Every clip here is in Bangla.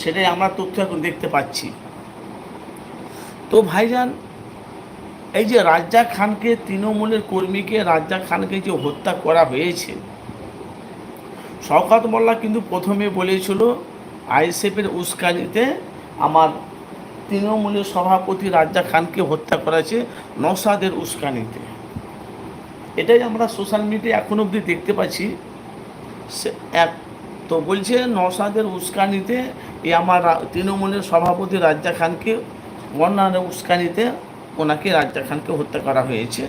সেটাই আমরা তথ্য এখন দেখতে পাচ্ছি। তো ভাইজান, এই যে রাজ্জাক খানকে, তৃণমূলের কর্মীকে রাজ্জাক খানকে যে হত্যা করা হয়েছে, শওকত মোল্লা কিন্তু প্রথমে বলেছিল, আইএসএফের উস্কানিতে আমার তৃণমূলের সভাপতি রাজ্জাক খানকে হত্যা করেছে নসাদের উস্কানিতে। এটাই আমরা সোশ্যাল মিডিয়ায় এখন অবধি দেখতে পাচ্ছি। এক তো বলছে নসাদের উস্কানিতে এই আমার তৃণমূলের সভাপতি রাজ্জা খানকে অন্যান্য উস্কানিতে ওনাকে রাজ্জাক খানকে হত্যা করা হয়েছে।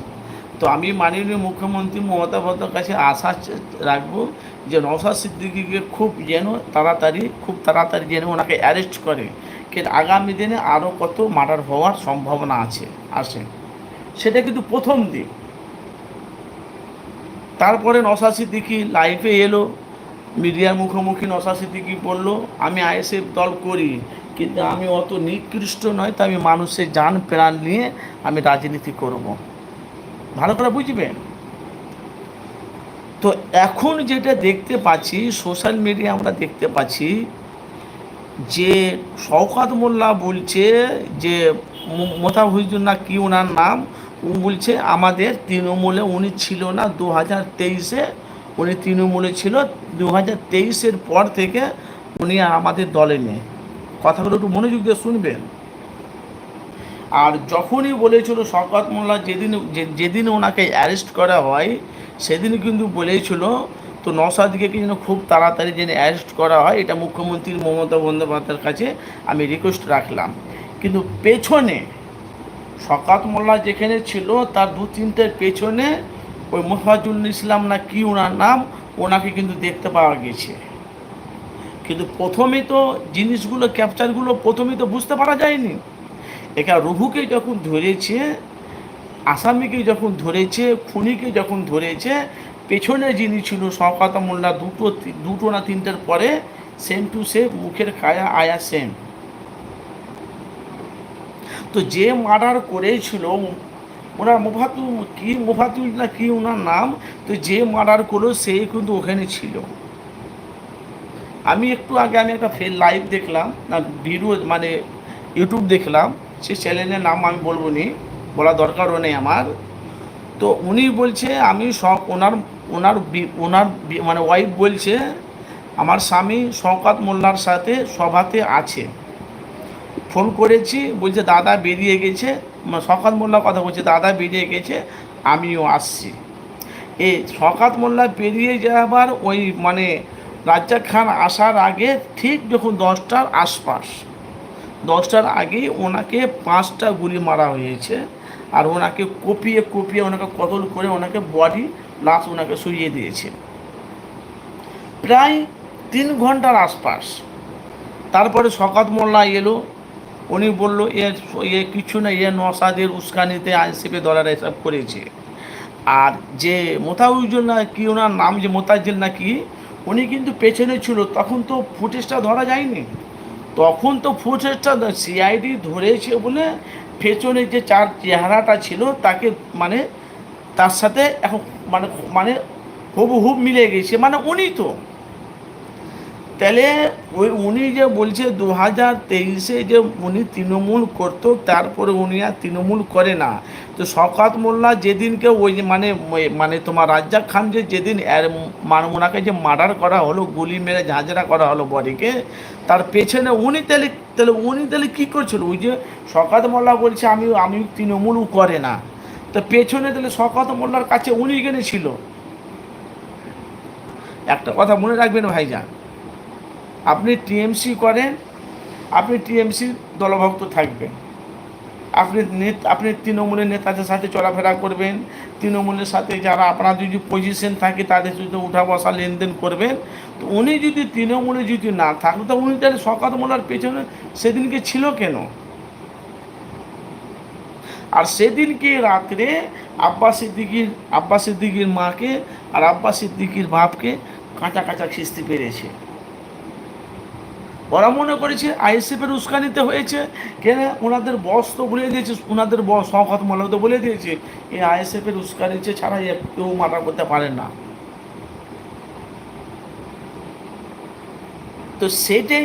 তো আমি মাননীয় মুখ্যমন্ত্রী মমতা বন্দ্যোপাধ্যায়ের কাছে আশা রাখব যে নওশাদ সিদ্দিকিকে খুব যেন তাড়াতাড়ি, খুব তাড়াতাড়ি যেন ওনাকে অ্যারেস্ট করে। কিন্তু আগামী দিনে আরও কত মার্ডার হওয়ার সম্ভাবনা আছে আসে সেটা কিন্তু প্রথম দিক তারপরে নশা সিদ্দিকি লাইফে এলো। মিডিয়ার মুখোমুখি নশা সিদ্দিকি বলল আমি আইএসএফ দল করি, কিন্তু আমি অত নিকৃষ্ট নয় তো আমি মানুষের যান প্রাণ নিয়ে আমি রাজনীতি করব। ভালো করে বুঝবেন তো এখন যেটা দেখতে পাচ্ছি, সোশ্যাল মিডিয়া আমরা দেখতে পাচ্ছি যে শওকাত মোল্লা বলছে যে মোতাহুজুর না কি ওনার নাম? ও বলছে, আমাদের তৃণমূলে উনি ছিল না দু হাজার তেইশে উনি তৃণমূলে ছিল দু হাজার তেইশের পর থেকে উনি আমাদের দলে নেই। কথাগুলো একটু মনোযোগ দিয়ে শুনবেন। আর যখনই বলেছিল শওকত মোল্লা যেদিন যেদিন ওনাকে অ্যারেস্ট করা হয়, সেদিন কিন্তু বলেছিল, তো নসাদিকে যেন খুব তাড়াতাড়ি যেন অ্যারেস্ট করা হয়, এটা মুখ্যমন্ত্রী মমতা বন্দ্যোপাধ্যায়ের কাছে আমি রিকোয়েস্ট রাখলাম। কিন্তু পেছনে শকাত মোল্লা যেখানে ছিল, তার দু তিনটের পেছনে ওই মোফাজুল ইসলাম না কি ওনার নাম, ওনাকে কিন্তু দেখতে পাওয়া গেছে। কিন্তু প্রথমে তো জিনিসগুলো, ক্যাপচারগুলো প্রথমে তো বুঝতে পারা যায়নি। এখানে রুহুকে যখন ধরেছে, আসামিকে যখন ধরেছে, খুনিকে যখন ধরেছে, পেছনে যিনি ছিল শওকাত মোল্লা, দুটো দুটো না তিনটের পরে সেম টু সেম মুখের খায়া আয়া সেম। তো যে মার্ডার করেছিল ওনার মুফাতু, কি মুফাতুল না কি ওনার নাম, তো যে মার্ডার করল সে কিন্তু ওখানে ছিল। আমি একটু আগে আমি একটা ফের লাইভ দেখলাম, না ভিডিও মানে ইউটিউব দেখলাম, সে চ্যানেলের নাম আমি বলব নি, বলা দরকারও নেই আমার। তো উনি বলছে, আমি সব ওনার ওনার ওনার মানে ওয়াইফ বলছে, আমার স্বামী শওকাত মোল্লার সাথে সভাতে আছে। ফোন করেছি, বলছে, দাদা বেরিয়ে গেছে। শওকাত মোল্লার কথা বলছে, দাদা বেরিয়ে গেছে, আমিও আসছি। এই শওকাত মোল্লা বেরিয়ে যাবার ওই মানে রাজ্জাক খান আসার আগে ঠিক যখন দশটার আশপাশ, দশটার আগেই ওনাকে পাঁচটা গুলি মারা হয়েছে আর ওনাকে কপিয়ে কপিয়ে ওনাকে কতল করে ওনাকে বডি লাশ ওনাকে শুইয়ে দিয়েছে। প্রায় তিন ঘণ্টার আশপাশ। তারপরে শকাত মোল্লা এলো উনি বলল, এ কিছু না, এ নসাদের উস্কানিতে আইনসিপি দলার এসব করেছে। আর যে মোতাউজুল না কি ওনার নাম, যে মোতাজিল না কি, উনি কিন্তু পেছনে ছিল। তখন তো ফুটেজটা ধরা যায়নি। তখন তো ফুটেজটা সিআইডি ধরেছে বলে পেছনে যে চার চেহারাটা ছিল, তাকে মানে তার সাথে এখন মানে মানে হুবহুব মিলে গেছে। মানে উনি তো তাহলে ওই উনি যে বলছে দু হাজার তেইশে যে উনি তৃণমূল করতো, তারপরে উনি আর তৃণমূল করে না। তো শওকাত মোল্লা যেদিনকে ওই মানে মানে তোমার রাজ্জাক খান যে যেদিন এর মানে ওনাকে যে মার্ডার করা হলো, গুলি মেরে ঝাঁঝরা করা হলো বডিকে, তার পেছনে উনি তাহলে তাহলে উনি তাহলে কী করছিল? ওই যে শওকাত মোল্লা বলছে, আমি আমি তৃণমূলও করে না। তো পেছনে তাহলে শওকাত মোল্লার কাছে উনি কেন ছিল? একটা কথা মনে রাখবেন ভাইজান আপনি টিএমসি করেন, আপনি টিএমসি দলভক্ত থাকবেন। আপনি আপনি তৃণমূলের নেতাদের সাথে চলাফেরা করবেন, তৃণমূলের সাথে যারা আপনার যদি পজিশন থাকে, তাদের সাথে উঠা বসা লেনদেন করবেন। তো উনি যদি তৃণমূলে যদি না থাকতো তো উনি তাহলে শকাত মোল্লার পেছনে সেদিনকে ছিল কেন? আর সেদিনকে রাত্রে আব্বাস সিদ্দিকির আব্বাস সিদ্দিকির মাকে আর আব্বাস সিদ্দিকির বাপকে কাঁচা কাঁচা খিস্তি পেরেছে। ওরা মনে করেছে আইএসএফের উস্কানিতে হয়েছে। কেন? ওনাদের বস তো বলে দিয়েছে, ওনাদের বস শওকত মোল্লা তো বলে দিয়েছে, এই আইএসএফের উস্কানিতে ছাড়া কেউ মাথা করতে পারে না। তো সেটাই